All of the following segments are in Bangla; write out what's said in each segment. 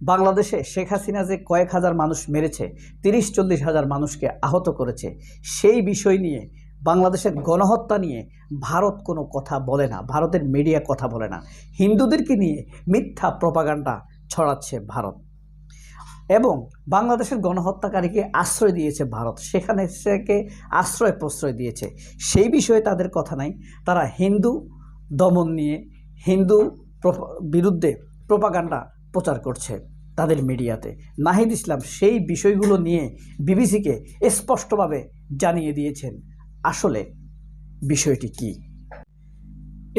বাংলাদেশে শেখ হাসিনা যে কয়েক হাজার মানুষ মেরেছে, তিরিশ, চল্লিশ হাজার মানুষকে আহত করেছে, সেই বিষয় নিয়ে, বাংলাদেশের গণহত্যা নিয়ে ভারত কোনো কথা বলে না, ভারতের মিডিয়া কথা বলে না। হিন্দুদেরকে নিয়ে মিথ্যা প্রপাগান্ডা ছড়াচ্ছে ভারত। এবং বাংলাদেশের গণহত্যাকারীকে আশ্রয় দিয়েছে ভারত, সেখানে সেকে আশ্রয় প্রশ্রয় দিয়েছে। সেই বিষয়ে তাদের কথা নাই, তারা হিন্দু দমন নিয়ে, হিন্দু বিরুদ্ধে প্রপাগান্ডা প্রচার করছে তাদের মিডিয়াতে। নাহিদ ইসলাম সেই বিষয়গুলো নিয়ে বিবিসিকে স্পষ্টভাবে জানিয়ে দিয়েছেন। আসলে বিষয়টি কি?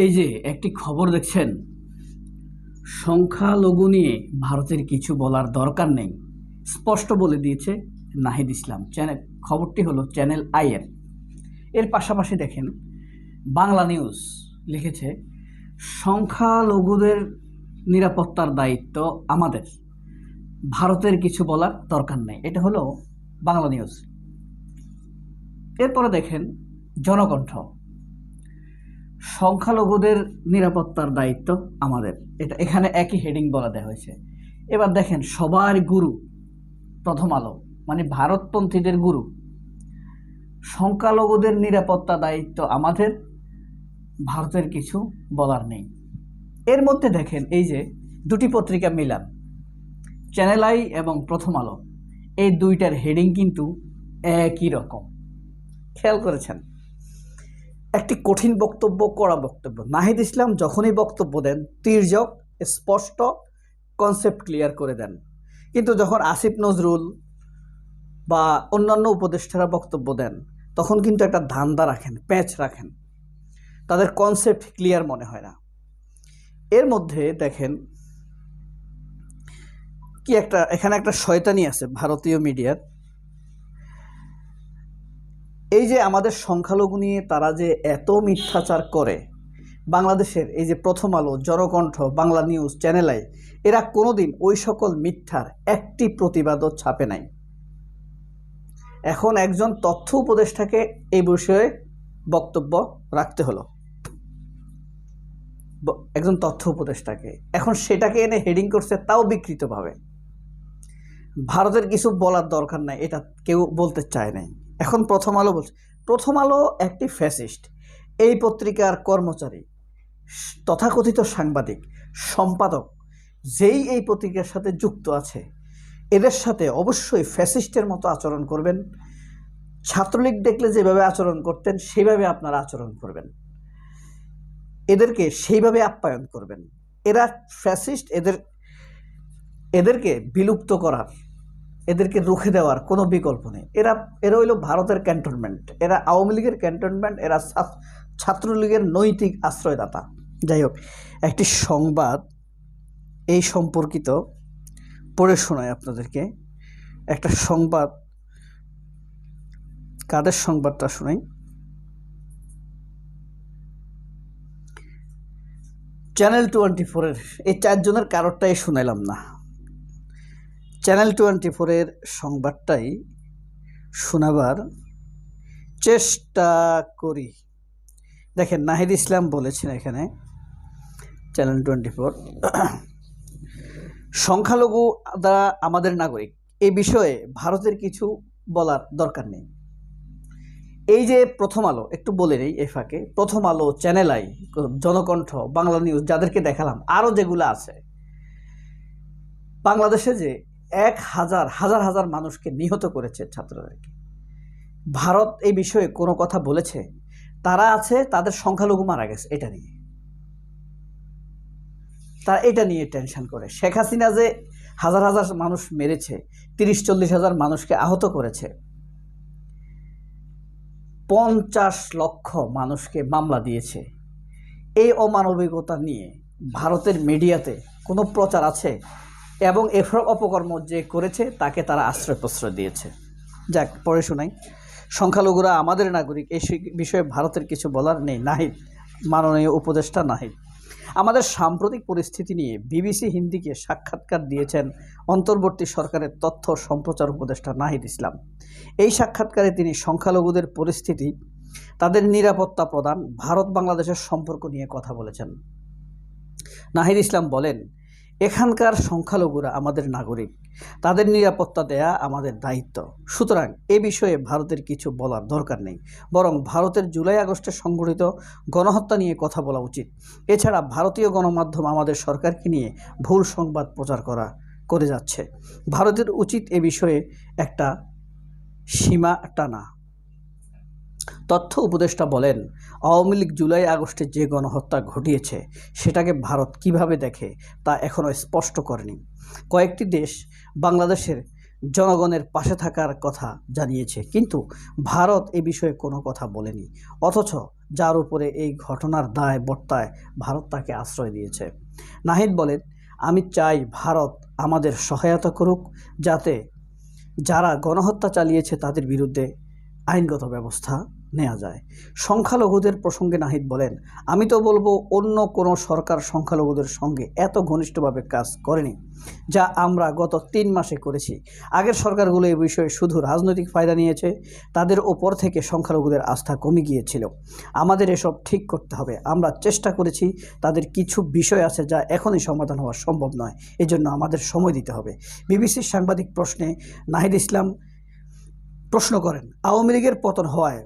এই যে একটি খবর দেখছেন, সংখ্যালঘু নিয়ে ভারতের কিছু বলার দরকার নেই, স্পষ্ট বলে দিয়েছে নাহিদ ইসলাম। চ্যানেল, খবরটি হলো চ্যানেল আইয়ের এর পাশাপাশি দেখেন, বাংলা নিউজ লিখেছে, সংখ্যালঘুদের নিরাপত্তার দায়িত্ব আমাদের। ভারতের কিছু বলার দরকার নেই। এটা হলো বাংলা নিউজ। এরপরে দেখেন জনকণ্ঠ। সংখ্যালঘুদের নিরাপত্তার দায়িত্ব আমাদের। এটা এখানে একই হেডিং বলা দেওয়া হয়েছে। এবার দেখেন সবার গুরু প্রথম আলো মানে ভারতপন্থীদের গুরু। সংখ্যালঘুদের নিরাপত্তা দায়িত্ব আমাদের। ভারতের কিছু বলার নেই। এর মধ্যে দেখেন এই যে দুটি পত্রিকা মিলান চ্যানেল আই এবং প্রথম আলো। এই দুইটার হেডিং কিন্তু একই রকম। খেয়াল করেছেন? একটি কঠিন বক্তব্য করা বক্তব্য। নাহিদ ইসলাম যখনই বক্তব্য দেন, তির্যক, স্পষ্ট কনসেপ্ট ক্লিয়ার করে দেন। কিন্তু যখন আসিফ নজরুল বা অন্যান্য উপদেষ্টারা বক্তব্য দেন, তখন কিন্তু একটা ধান্দা রাখেন, প্যাঁচ রাখেন। তাদের কনসেপ্ট ক্লিয়ার মনে হয় না। এর মধ্যে দেখেন কি একটা, এখানে একটা শয়তানি আছে ভারতীয় মিডিয়ার। এই যে আমাদের সংখ্যালঘু নিয়ে তারা যে এত মিথ্যাচার করে, বাংলাদেশের এই যে Prothom Alo, Janakantha, Bangla news, channel I, এরা কোনোদিন ওই সকল মিথ্যার একটি প্রতিবাদও ছাপে নাই। এখন একজন তথ্য উপদেষ্টাকে এই বিষয়ে বক্তব্য রাখতে হলো। একজন তথ্য উপদেষ্টাকে। এখন সেটাকে এনে হেডিং করছে তাও বিকৃতভাবে। ভারতের কিছু বলার দরকার নাই, এটা কেউ বলতে চায় নাই। এখন প্রথম আলো বলছে, প্রথম আলো একটি ফ্যাসিস্ট এই পত্রিকার কর্মচারী, তথাকথিত সাংবাদিক, সম্পাদক, যেই এই পত্রিকার সাথে যুক্ত আছে, এদের সাথে অবশ্যই ফ্যাসিস্টের মতো আচরণ করবেন। ছাত্রলীগ দেখলে যেভাবে আচরণ করতেন, সেভাবে আপনারা আচরণ করবেন। এদেরকে সেইভাবে আপ্যায়ন করবেন। এরা ফ্যাসিস্ট এদের, এদেরকে বিলুপ্ত করার, এদেরকে রুখে দেওয়ার কোনো বিকল্প নেই। এরা এরা হইল ভারতের ক্যান্টনমেন্ট এরা আওয়ামী লীগের ক্যান্টনমেন্ট এরা ছাত্রলীগের নৈতিক আশ্রয়দাতা। যাই হোক, একটি সংবাদ এই সম্পর্কিত, পড়ে শোনায় আপনাদেরকে। একটা সংবাদ, কাদের সংবাদটা শোনাই? চ্যানেল টোয়েন্টি ফোরের এই চারজনের কারোরটাই শুনাইলাম না। চ্যানেল টোয়েন্টি ফোরের সংবাদটাই শোনাবার চেষ্টা করি। দেখেন, নাহিদ ইসলাম বলেছেন এখানে চ্যানেল টোয়েন্টি ফোর সংখ্যালঘু দ্বারা আমাদের নাগরিক। এই বিষয়ে ভারতের কিছু বলার দরকার নেই। এই যে প্রথম আলো, একটু বলে নেই এ ফাঁকে, Prothom Alo channel I Janakantha, Bangla news যাদেরকে দেখালাম আরও যেগুলো আছে। বাংলাদেশে যে এক হাজার হাজার হাজার মানুষকে নিহত করেছে ছাত্রদেরকে। ভারত এই বিষয়ে কোনো কথা বলেছে? তারা আছে, তাদের সংখ্যালঘু মারা গেছে, এটা নিয়ে। তারা এটা নিয়ে টেনশন করে। শেখ হাসিনা যে হাজার হাজার মানুষ মেরেছে, তিরিশ, চল্লিশ হাজার মানুষকে আহত করেছে পঞ্চাশ লক্ষ মানুষকে মামলা দিয়েছে। এই অমানবিকতা নিয়ে ভারতের মিডিয়াতে কোনো প্রচার আছে? এবং এসব অপকর্ম যে করেছে, তাকে তারা আশ্রয় প্রশ্রয় দিয়েছে। যাক, পরে শোনাই। সংখ্যালঘুরা আমাদের নাগরিক, এই বিষয়ে ভারতের কিছু বলার নেই। নাহিদ, মাননীয় উপদেষ্টা নাহিদ। আমাদের সাম্প্রতিক পরিস্থিতি নিয়ে বিবিসি হিন্দিকে সাক্ষাৎকার দিয়েছেন অন্তর্বর্তী সরকারের তথ্য সম্প্রচার উপদেষ্টা নাহিদ ইসলাম। এই সাক্ষাৎকারে তিনি সংখ্যালঘুদের পরিস্থিতি, তাদের নিরাপত্তা প্রদান ভারত বাংলাদেশের সম্পর্ক নিয়ে কথা বলেছেন। নাহিদ ইসলাম বলেন এখানকার সংখ্যালঘুরা আমাদের নাগরিক। তাদের নিরাপত্তা দেয়া আমাদের দায়িত্ব। সুতরাং এ বিষয়ে ভারতের কিছু বলার দরকার নেই। বরং ভারতের জুলাই আগস্টে সংঘটিত গণহত্যা নিয়ে কথা বলা উচিত। এছাড়া ভারতীয় গণমাধ্যম আমাদের সরকারকে নিয়ে ভুল সংবাদ প্রচার করা করে যাচ্ছে। ভারতের উচিত এ বিষয়ে একটা সীমা টানা। তথ্য উপদেষ্টা বলেন, আওয়ামী লীগ জুলাই আগস্টে যে গণহত্যা ঘটিয়েছে, সেটাকে ভারত কীভাবে দেখে তা এখনও স্পষ্ট করেনি। কয়েকটি দেশ বাংলাদেশের জনগণের পাশে থাকার কথা জানিয়েছে, কিন্তু ভারত এ বিষয়ে কোনো কথা বলেনি, অথচ যার উপরে এই ঘটনার দায় বর্তায় ভারত তাকে আশ্রয় দিয়েছে। নাহিদ বলেন, আমি চাই ভারত আমাদের সহায়তা করুক, যাতে যারা গণহত্যা চালিয়েছে তাদের বিরুদ্ধে আইনগত ব্যবস্থা নেওয়া যায়। সংখ্যালঘুদের প্রসঙ্গে নাহিদ বলেন, আমি তো বলব অন্য কোনো সরকার সংখ্যালঘুদের সঙ্গে এত ঘনিষ্ঠভাবে কাজ করেনি, যা আমরা গত তিন মাসে করেছি। আগের সরকারগুলো এই বিষয়ে শুধু রাজনৈতিক ফায়দা নিয়েছে, তাদের ওপর থেকে সংখ্যালঘুদের আস্থা কমে গিয়েছিল। আমাদের এসব ঠিক করতে হবে। আমরা চেষ্টা করেছি, তাদের কিছু বিষয় আছে যা এখনই সমাধান হওয়া সম্ভব নয়। এজন্য আমাদের সময় দিতে হবে। বিবিসির সাংবাদিক প্রশ্নে, নাহিদ ইসলাম প্রশ্ন করেন, আওয়ামী লীগের পতন হওয়ায়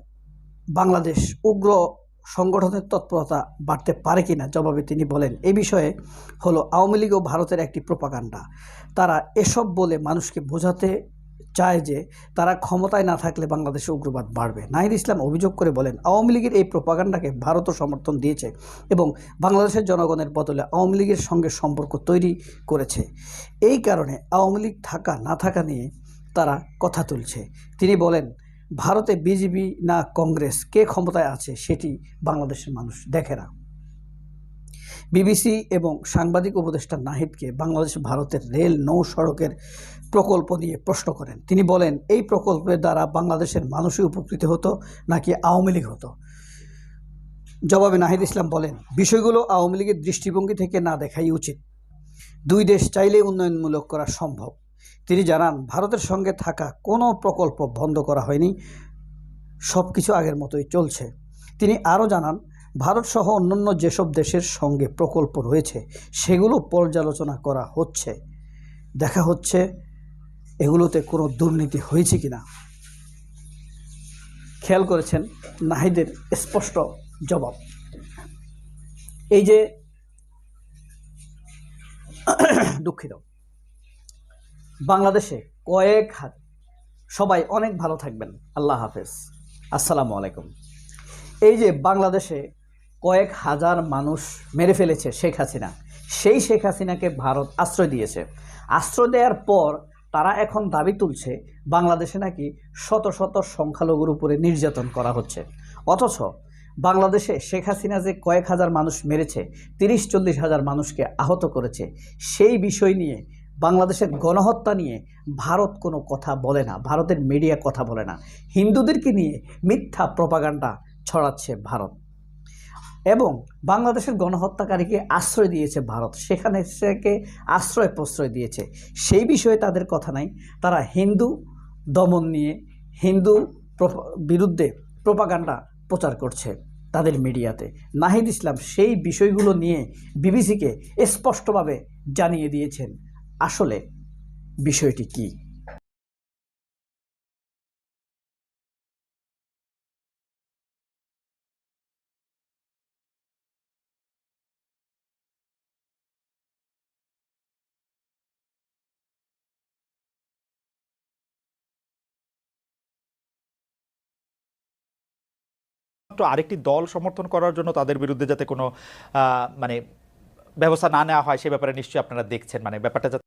বাংলাদেশ উগ্র সংগঠনের তৎপরতা বাড়তে পারে কিনা জবাবে তিনি বলেন, এ বিষয়ে হলো আওয়ামী লীগ ও ভারতের একটি প্রপাগান্ডা। তারা এসব বলে মানুষকে বোঝাতে চায় যে তারা ক্ষমতায় না থাকলে বাংলাদেশে উগ্রবাদ বাড়বে। নাহিদ ইসলাম অভিযোগ করে বলেন, আওয়ামী লীগের এই প্রপাগান্ডাকে ভারতও সমর্থন দিয়েছে এবং বাংলাদেশের জনগণের বদলে আওয়ামী লীগের সঙ্গে সম্পর্ক তৈরি করেছে। এই কারণে আওয়ামী লীগ থাকা না থাকা নিয়ে তারা কথা তুলছে। তিনি বলেন, ভারতে বিজেপি না কংগ্রেস, কে ক্ষমতায় আছে সেটি বাংলাদেশের মানুষ দেখে না। বিবিসি এবং সাংবাদিক উপদেষ্টা নাহিদকে বাংলাদেশ ভারতের রেল নৌ সড়কের প্রকল্প নিয়ে প্রশ্ন করেন। তিনি বলেন, এই প্রকল্পের দ্বারা বাংলাদেশের মানুষই উপকৃত হতো নাকি আওয়ামী লীগ হতো? জবাবে নাহিদ ইসলাম বলেন, বিষয়গুলো আওয়ামী লীগের দৃষ্টিভঙ্গি থেকে না দেখাই উচিত। দুই দেশ চাইলে উন্নয়নমূলক করা সম্ভব। তিনি জানান, ভারতের সঙ্গে থাকা কোনো প্রকল্প বন্ধ করা হয়নি। সব কিছু আগের মতোই চলছে। তিনি আরও জানান, ভারত সহ অন্যান্য যেসব দেশের সঙ্গে প্রকল্প রয়েছে, সেগুলো পর্যালোচনা করা হচ্ছে। দেখা হচ্ছে এগুলোতে কোনো দুর্নীতি হয়েছে কি না খেয়াল করেছেন নাহিদের স্পষ্ট জবাব। এই যে দুঃখিত। বাংলাদেশে কয়েক হাত। সবাই অনেক ভালো থাকবেন। আল্লাহ হাফেজ। আসসালামু আলাইকুম। এই যে বাংলাদেশে কয়েক হাজার মানুষ মেরে ফেলেছে শেখ হাসিনা, সেই শেখ হাসিনাকে ভারত আশ্রয় দিয়েছে। আশ্রয় দেওয়ার পর তারা এখন দাবি তুলছে বাংলাদেশে নাকি শত শত সংখ্যালঘুর উপরে নির্যাতন করা হচ্ছে। অথচ বাংলাদেশে শেখ হাসিনা যে কয়েক হাজার মানুষ মেরেছে, তিরিশ চল্লিশ হাজার মানুষকে আহত করেছে, সেই বিষয় নিয়ে বাংলাদেশের গণহত্যা নিয়ে ভারত কোনো কথা বলে না, ভারতের মিডিয়া কথা বলে না। হিন্দুদেরকে নিয়ে মিথ্যা প্রপাগান্ডা ছড়াচ্ছে ভারত। এবং বাংলাদেশের গণহত্যাকারীকে আশ্রয় দিয়েছে ভারত। সেখানে সেকে আশ্রয় প্রশ্রয় দিয়েছে। সেই বিষয়ে তাদের কথা নাই। তারা হিন্দু দমন নিয়ে হিন্দু বিরুদ্ধে প্রপাগান্ডা প্রচার করছে তাদের মিডিয়াতে। নাহিদ ইসলাম সেই বিষয়গুলো নিয়ে বিবিসিকে স্পষ্টভাবে জানিয়ে দিয়েছেন। আসলে বিষয়টি কী? আরেকটি দল সমর্থন করার জন্য তাদের বিরুদ্ধে যাতে কোনো মানে ব্যবস্থা না নেওয়া হয় সে ব্যাপারে নিশ্চয়ই আপনারা দেখছেন। মানে ব্যাপারটা